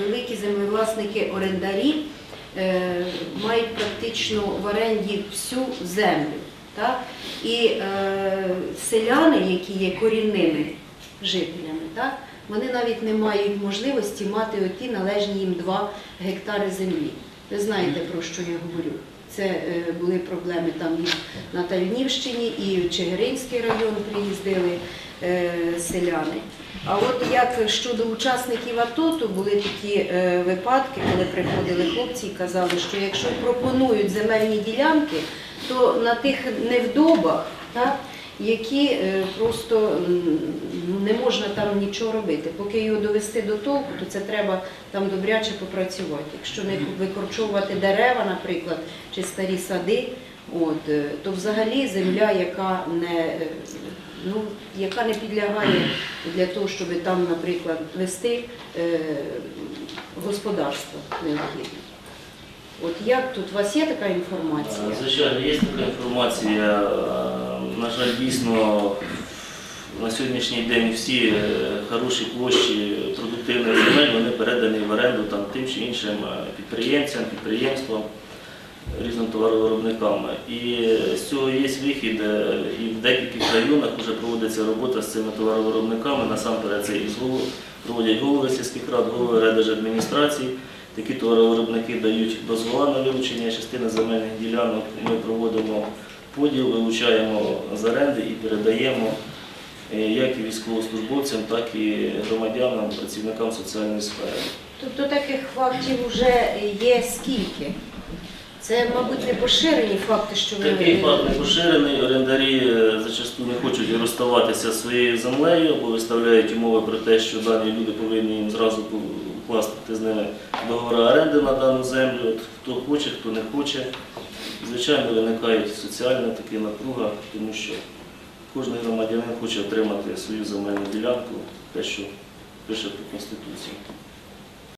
великі землевласники орендарі е, мають практично в оренді всю землю. Так? І е, селяни, які є корінними жителями, так? вони навіть не мають можливості мати оті належні їм 2 гектари землі. Ви знаєте, про що я говорю. Це е, були проблеми там на Тальнівщині, і в Чигиринський район приїздили е, селяни. А от як щодо учасників АТО, то були такі е, випадки, коли приходили хлопці і казали, що якщо пропонують земельні ділянки, то на тих невдобах, так, які е, просто ну, не можна там нічого робити. Поки його довести до толку, то це треба там добряче попрацювати. Якщо не викорчовувати дерева, наприклад, чи старі сади, от, е, то взагалі земля, яка не, е, ну, яка не підлягає для того, щоб там, наприклад, вести е, господарство необхідне. От як тут у вас є така інформація? Звичайно, є така інформація. Е, жаль, дійсно на сьогоднішній день всі е, хороші площі продуктивних земель вони передані в оренду там, тим чи іншим е, підприємцям, підприємствам, різним товаровиробникам. І з цього є вихід, е, і в деяких районах вже проводиться робота з цими товаровиробниками. Насамперед це і проводять голови сільських рад, голови райдержадміністрації. Такі товаровиробники дають дозвола на вилучення частини земельних ділянок. Ми проводимо поділ, вилучаємо з оренди і передаємо е, як і військовослужбовцям, так і громадянам, працівникам соціальної сфери. Тобто таких фактів вже є скільки? Це, мабуть, не поширені факти, що ви Такий факт не поширений. Орендарі е, зачасту не хочуть розставатися своєю землею, або виставляють умови про те, що дані люди повинні їм зразу укласти з ними договори оренди на дану землю. Хто хоче, хто не хоче. Звичайно, виникає соціальна така напруга, тому що кожен громадянин хоче отримати свою земельну ділянку, те, що пише по Конституції.